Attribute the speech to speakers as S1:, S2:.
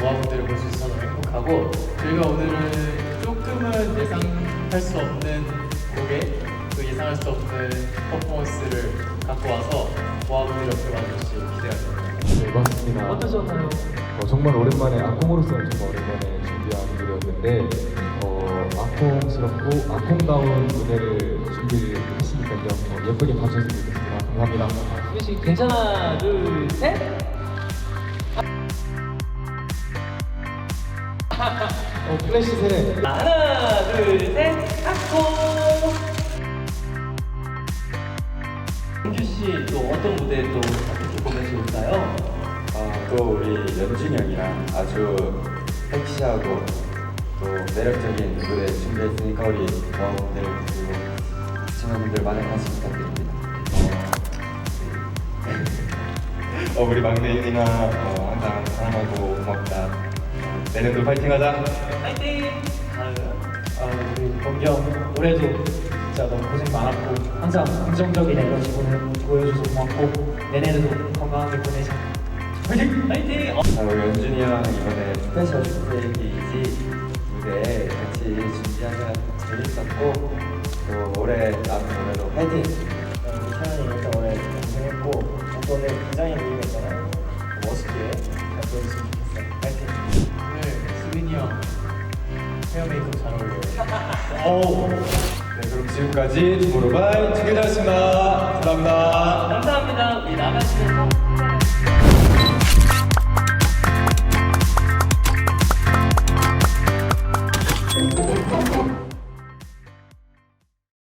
S1: 모아분들을 볼 수 있어서 너무 행복하고 저희가 오늘은 조금은 예상할 수 없는 곡에 또 예상할 수 없는 퍼포먼스를 갖고 와서 모아분들 옆에 와주시 기대하겠습니다
S2: 네, 반갑습니다.
S3: 어떠셨나요?
S2: 어, 정말 오랜만에 악공으로서는 정말 오랜만에 준비한 무대였는데 어, 악공스럽고 악공다운 무대를 준비했으니까요. 어, 예쁘게 봐주셨으면 좋겠습니다. 감사합니다.
S3: 아, 유씨 괜찮아 둘 셋.
S2: 어, 플래시 세례.
S3: 하나 둘 셋 아코. 홍규 씨 또 어떤 무대 또 어떻게 보면 좋을까요?
S4: 어, 또 우리 연준이 형이랑 아주 섹시하고 또 매력적인 무대 준비했으니까 우리 모아분들 그리고 시청자분들 많은 관심 부탁드립니다. 어, 어, 우리 막내 윤이나 어, 항상 사랑하고 고맙다. 어, 내년도 파이팅하자.
S3: 파이팅. 다음.
S1: 아, 우리 형 올해도 진짜 너무 고생 많았고 항상 긍정적인 에너지 보내, 보여줘서 고맙고 내년에도 건강하게 보내자. 화이팅!
S3: 파이팅. 어.
S4: 자, 우리 연준이 형 이번에 스페셜 스테이지 무대 같이 준비하면 재밌었고 또 올해 남은 올해도 파이팅!
S5: 우리 태연이 일단 올해 고생했고 또 오늘 굉장히 무리했잖아요. 멋있게 잘. 파이팅!
S1: 오늘 헤어 메이크업 잘 어울려요. 오!
S4: 네, 그럼 지금까지 투모로우바이 투게더였습니다. 감사합니다.
S3: 감사합니다. 우리 나가시면서